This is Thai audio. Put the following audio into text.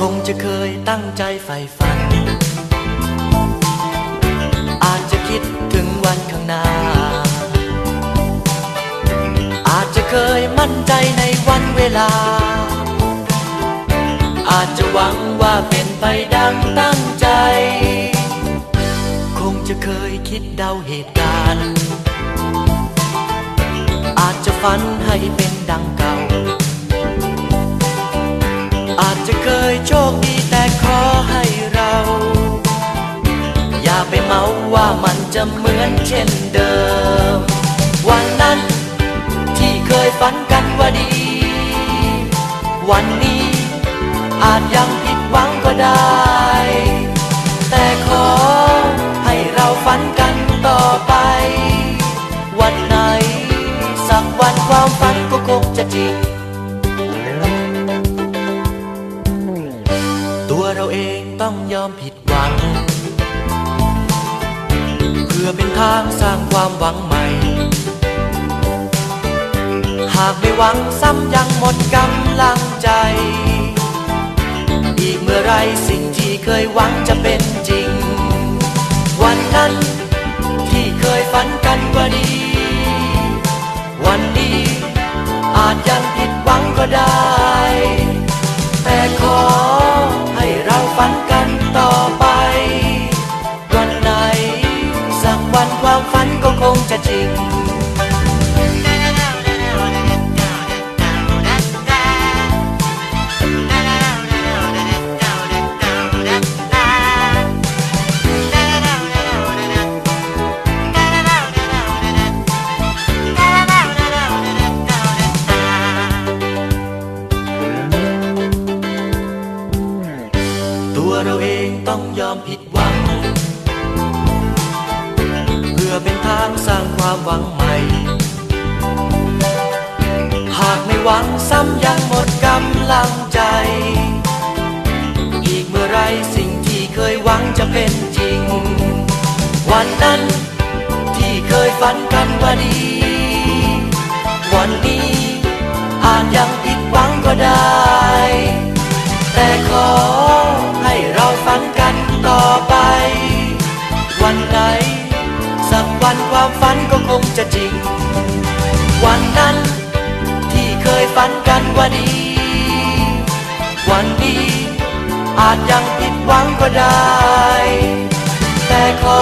คงจะเคยตั้งใจใฝ่ฝัน อาจจะคิดถึงวันข้างหน้า อาจจะเคยมั่นใจในวันเวลา อาจจะหวังว่าเป็นไปดังตั้งใจ คงจะเคยคิดเดาเหตุการณ์ อาจจะฝันให้เป็นดัง โชคดีแต่ขอให้เรา อย่าไปเมาว่ามันจะเหมือนเช่นเดิม วันนั้นที่เคยฝันกันว่าดี วันนี้อาจยังผิดหวังก็ได้ แต่ขอให้เราฝันกันต่อไป วันไหน สักวันความฝันก็คงจะจริง เราเองต้องยอมผิดหวัง เพื่อเป็นทางสร้างความหวังใหม่ หากไม่หวังซ้ำยังหมดกำลังใจ อีกเมื่อไรสิ่งที่เคยหวังจะเป็นจริง วันนั้นที่เคยฝันกันว่าดี วันนี้อาจยังผิดหวังก็ได้ แต่ขอ ฝันกันต่อไป วันไหน สักวันความฝันก็คงจะจริง อมผิดหวัง เพื่อเป็นทางสร้างความหวังใหม่ หากไม่หวังซ้ำยังหมดกำลังใจ อีกเมื่อไรสิ่งที่เคยหวังจะเป็นจริง วันนั้นที่เคยฝันกันว่าดี วันนี้อาจยังผิดหวังก็ วันไหน สักวันความฝันก็คงจะจริง วันนั้นที่เคยฝันกันว่าดี วันนี้อาจยังผิดหวังก็ได้ แต่ขอ